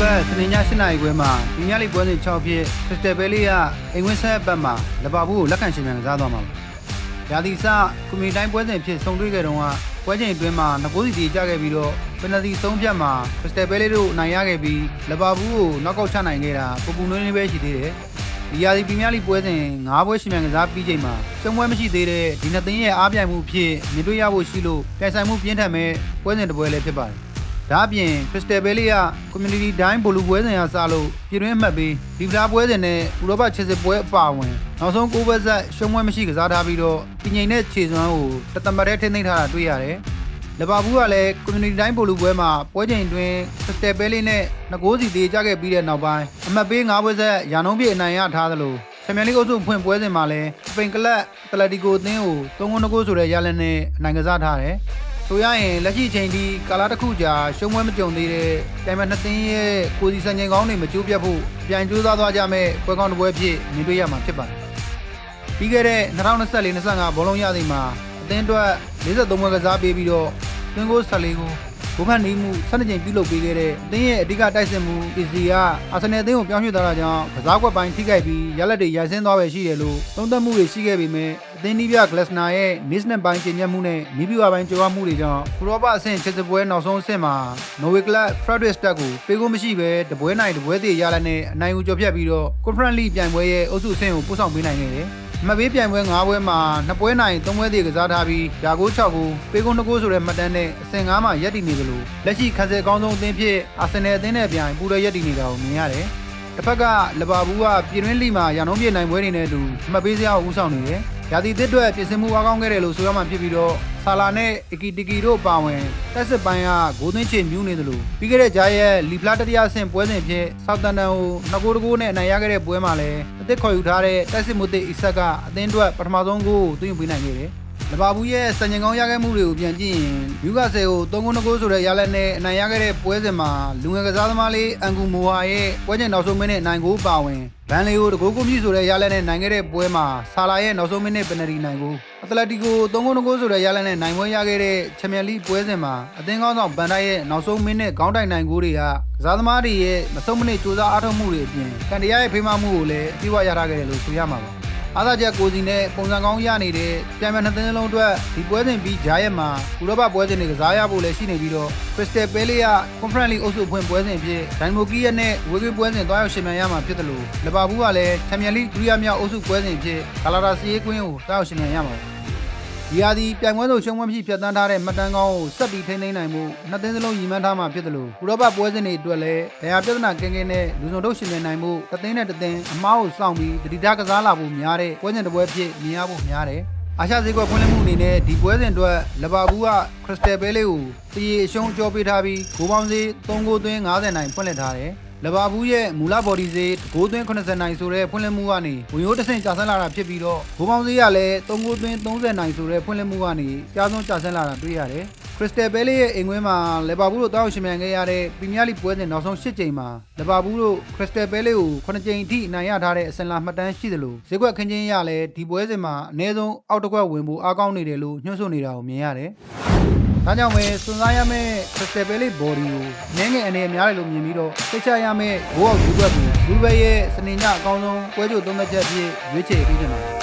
ဒီဘက်စနေည7နာရီခွဲမှာဒီညလေးပွဲစဉ်6ဖြစ်ခရစ္စတယ်ဘဲလေးကအိမ်ဝင်းဆက်ဘက်မှာလဘာဘူးကိုလက်ခံရှင်မြန်ကစားသွားမှာပါ။ရာသီစကွန်မီတိုင်းပွဲစဉ်ဖြစ်ဆုံတွေ့ခဲ့တုန်းကပွဲချိန်အတွင်းမှာငကိုးစီတီကြခဲ့ပြီးတော့ပယ်နတီ3ဖြတ်မှာခရစ္စတယ်ဘဲလေးတို့နိုင်ရခဲ့ပြီးလဘာဘူးကိုနောက်ကောက်ချနိုင်ခဲ့တာပူပူနွေးနွေးပဲရှိသေးတယ်။ဒီရာသီပရီးမီးယားလိပွဲစဉ်၅ပွဲရှင်မြန်ကစားပြီးချိန်မှာရှုံးပွဲမရှိသေးတဲ့ဒီနှစ်သင်းရဲ့အားပြိုင်မှုဖြစ်မြင်တွေ့ရဖို့ရှိလို့ပြိုင်ဆိုင်မှုပြင်းထန်မဲ့ပွဲစဉ်တစ်ပွဲလည်းဖြစ်ပါတယ်။ ဒါအပြင်ခရစ္စတယ်ဘဲလေးက community တိုင်းဘိုလူပွဲစဉ်ရစလို့ပြည်တွင်းအမှတ်ပြီးဒီဗလာပွဲစဉ်နဲ့ဥရောပချစ်စစ်ပွဲအပါအဝင်နောက်ဆုံးကိုးဘက်ဆက်ရှုံးပွဲမရှိကစားထားပြီးတော့ပြည်ငိန်တဲ့ခြေစွမ်းကိုတသမတ်ထဲထိမ့်သိမ်းထားတာတွေ့ရတယ်။လဘာဘူးကလည်း community တိုင်းဘိုလူပွဲမှာပွဲချိန်တွင်ခရစ္စတယ်ဘဲလေးနဲ့ငကိုးစီသေးကြခဲ့ပြီးတဲ့နောက်ပိုင်းအမှတ်ပေး၅ပွဲဆက်ရာနှုန်းပြည့်အနိုင်ရထားသလိုချန်ပီယံလိအုပ်စုဖွင့်ပွဲစဉ်မှာလည်းစပိန်ကလပ်အတလက်တီကိုအသင်းကို3-2ဂိုးဆိုတဲ့ရလဒ်နဲ့အနိုင်ကစားထားတယ်။ ဆိုရရင်လက်ရှိချိန်ဒီကာလာတစ်ခုကြာရှုံးပွဲမကြုံသေးတဲ့တိုင်မနှစ်သိန်းရဲ့ကိုစီစံချိန်ကောင်းတွေမကျိုးပြတ်ဖို့ပြန်ကြိုးစားသွားကြမဲ့ပွဲကောင်းတစ်ပွဲဖြစ်မြင်တွေ့ရမှာဖြစ်ပါတယ်။ပြီးခဲ့တဲ့2024-25ဘောလုံးရသည်မှာအသင်းအတွက်53ပွဲကစားပေးပြီးတော့သွင်းကို14ကိုဘုဖန်နေမှု12ကြိမ်ပြုလုပ်ပေးခဲ့တဲ့အသင်းရဲ့အဓိကတိုက်စစ်မှု AC ကအာဆင်နယ်အသင်းကိုပြောင်းရွှေ့သွားတာကြောင့်ကစားကွက်ပိုင်းထိခိုက်ပြီးရလက်တွေရိုက်ဆင်းသွားပဲရှိတယ်လို့သုံးသပ်မှုတွေရှိခဲ့ပေမဲ့အ သင်းနီးပြဂလက်စနာရဲ့ miss နဲ့ပိုင်းကျဉ်ညက်မှုနဲ့နီးပြပိုင်းကြိုးပမ်းမှုတွေကြောင့်ဥရောပအဆင့်ချစ်စပွဲနောက်ဆုံးအဆင့်မှာ Norway Club Fredrikstad ကိုပေးကိုမရှိပဲတပွဲနိုင်တပွဲသေးရလက်နဲ့အနိုင်ဦးကျော်ဖြတ်ပြီးတော့ Conference League ပြိုင်ပွဲရဲ့အုပ်စုအဆင့်ကိုပို့ဆောင်ပေးနိုင်ခဲ့တယ်။မပေးပြိုင်ပွဲ၅ပွဲမှာ2ပွဲနိုင်3ပွဲသေးကစားထားပြီးယာကို6ကိုပေးကုန်း2ကိုဆိုတဲ့မှတ်တမ်းနဲ့အဆင့်9မှာရပ်တည်နေသလိုလက်ရှိခန်းစဲအကောင်းဆုံးအသင်းဖြစ်အာဆင်နယ်အသင်းနဲ့ပြိုင်ပူရရပ်တည်နေတာကိုမြင်ရတယ်။တစ်ဖက်ကလဘာဘူးကပြည်တွင်းလိမှာရန်ကုန်ပြည်နိုင်ပွဲတွေနဲ့အတူအမှတ်ပေးစရာကိုဦးဆောင်နေတယ်။ ရာသီသစ်အတွက်ပြင်ဆင်မှုအားကောင်းခဲ့တယ်လို့ဆိုရမှဖြစ်ပြီးတော့ဆာလာနဲ့အကီတီကီတို့ပါဝင်တက်စစ်ပိုင်းကဂိုးသွင်းချေမြူးနေသလိုပြီးခဲ့တဲ့ဂျာရဲ့လီဖလာတတိယဆင့်ပွဲစဉ်ဖြစ်ဆောက်တန်တန်ကိုနှစ်ကိုးတကိုးနဲ့အနိုင်ရခဲ့တဲ့ပွဲမှာလည်းအသစ်ခေါ်ယူထားတဲ့တက်စစ်မှုသစ်အီဆက်ကအသင်းအတွက်ပထမဆုံးဂိုးကိုသွင်းယူပေးနိုင်ခဲ့တယ်။ လဘာဘူးရဲ့စံချိန်ကောင်းရခဲ့မှုတွေကိုပြန်ကြည့်ရင်ယူကာဆယ်ကို3ဂိုး2ဂိုးဆိုတဲ့ရလက်နဲ့အနိုင်ရခဲ့တဲ့ပွဲစဉ်မှာလူငယ်ကစားသမားလေးအန်ကူမိုဟာရဲ့ပွဲချိန်နောက်ဆုံးမိနစ်နိုင်ဂိုးပါဝင်ဘန်လီကိုတကိုးကိုမြင့်ဆိုတဲ့ရလက်နဲ့နိုင်ခဲ့တဲ့ပွဲမှာဆာလာရဲ့နောက်ဆုံးမိနစ်ပယ်နယ်တီနိုင်ဂိုးအတလက်တီကို3ဂိုး2ဂိုးဆိုတဲ့ရလက်နဲ့နိုင်ပွဲရခဲ့တဲ့ချန်ပီယံလိပွဲစဉ်မှာအသင်းကောင်းဆောင်ဘန်တိုက်ရဲ့နောက်ဆုံးမိနစ်ခေါင်းတိုင်နိုင်ဂိုးတွေကကစားသမားတွေရဲ့မဆုံးမနစ်စူးစမ်းအားထုတ်မှုတွေအပြင်ကန်တရရဲ့ဖေးမမှုကိုလည်းအပြည့်အဝရထားခဲ့တယ်လို့ဆိုရမှာပါ အားသာချက်ကိုစီနဲ့ပုံစံကောင်းရနေတဲ့ပြန်ပြန်နှစ်သင်းလုံးအတွက်ဒီပွဲစဉ်ပြီးဂျာရက်မှာဥရောပပွဲစဉ်တွေကစားရဖို့လည်းရှိနေပြီးတော့ Crystal Palace က Conference League အုပ်စုဖွင့်ပွဲစဉ်ဖြစ် Dynamo Kiev နဲ့ဝေးကွေးပွဲစဉ်တွားရောက်ရှင်မြန်ရမှာဖြစ်တယ်လို့လီဗာပူးကလည်း Champions League ဒုတိယမြောက်အုပ်စုပွဲစဉ်ဖြစ် Galatasaray ကွင်းကိုတွားရောက်ရှင်မြန်ရမှာပါ ဒီဟာဒီပြိုင်ပွဲဆိုရှုံးပွဲမရှိဖြတ်တန်းထားတဲ့မှတ်တမ်းကောင်းကိုဆက်ပြီးထိန်းသိမ်းနိုင်မှုနှစ်သင်းစလုံးရည်မှန်းထားမှာဖြစ်တယ်လို့ဥရောပပွဲစဉ်တွေအတွက်လည်းဒဏ်ရာပြဿနာကင်းကင်းနဲ့လူစုံတို့ရှင်မြန်နိုင်မှုတစ်သင်းနဲ့တစ်သင်းအမားကိုစောင့်ပြီးတတိထားကစားလာဖို့များတဲ့ပွဲစဉ်တစ်ပွဲဖြစ်မြင်ရဖို့များတယ်အာရှဈေးကွက်ဖွင့်လှစ်မှုအနေနဲ့ဒီပွဲစဉ်အတွက်လဘာဘူးကခရစ္စတယ်ဘဲလေးကိုတရေအရှုံးကြောပေးထားပြီးဂိုးပေါင်းစီ3ဂိုးသွင်း90နိုင်ဖွင့်လှစ်ထားတယ် လဘာဘူးရဲ့မူလဘော်ဒီဈေးဂိုးသွင်း80နိုင်ဆိုတဲ့ဖွင့်လှစ်မှုကနေဝင်ရိုးတစ်ဆင့်ကျဆင်းလာတာဖြစ်ပြီးတော့ဂိုးပေါင်းဈေးကလည်း3ဂိုးသွင်း30နိုင်ဆိုတဲ့ဖွင့်လှစ်မှုကနေကြားဆုံးကျဆင်းလာတာတွေ့ရတယ်ခရစ္စတယ်ဘဲလေးရဲ့အိမ်ခွင်းမှာလဘာဘူးတို့တောက်ရှင်မြန်ခဲ့ရတဲ့ပရီးမီးယားလိပွဲစဉ်နောက်ဆုံး၈ကြိမ်မှာလဘာဘူးတို့ခရစ္စတယ်ဘဲလေးကို9ကြိမ်အထိအနိုင်ရထားတဲ့အစင်လာမှတ်တမ်းရှိသလိုဈေးကွက်ခင်းချင်းရလည်းဒီပွဲစဉ်မှာအနည်းဆုံးအောက်တစ်ခွက်ဝင်ဖို့အားကောင်းနေတယ်လို့ညွှန်းဆိုနေတာကိုမြင်ရတယ်။ ဒါကြောင့်ပဲစွန်စားရမယ့်ခရစ္စတယ်ဘဲလေးဘော်ဒီကိုငင်းငယ်အနေနဲ့များတယ်လို့မြင်ပြီးတော့သိချရမယ့်ဘိုးအောင်ယူဘက်ကိုလူဘဲရဲ့စနေညအကောင်းဆုံးပွဲကြိုသုံးသက်ချက်အဖြစ်ရွေးချယ်ပေးနေပါတယ်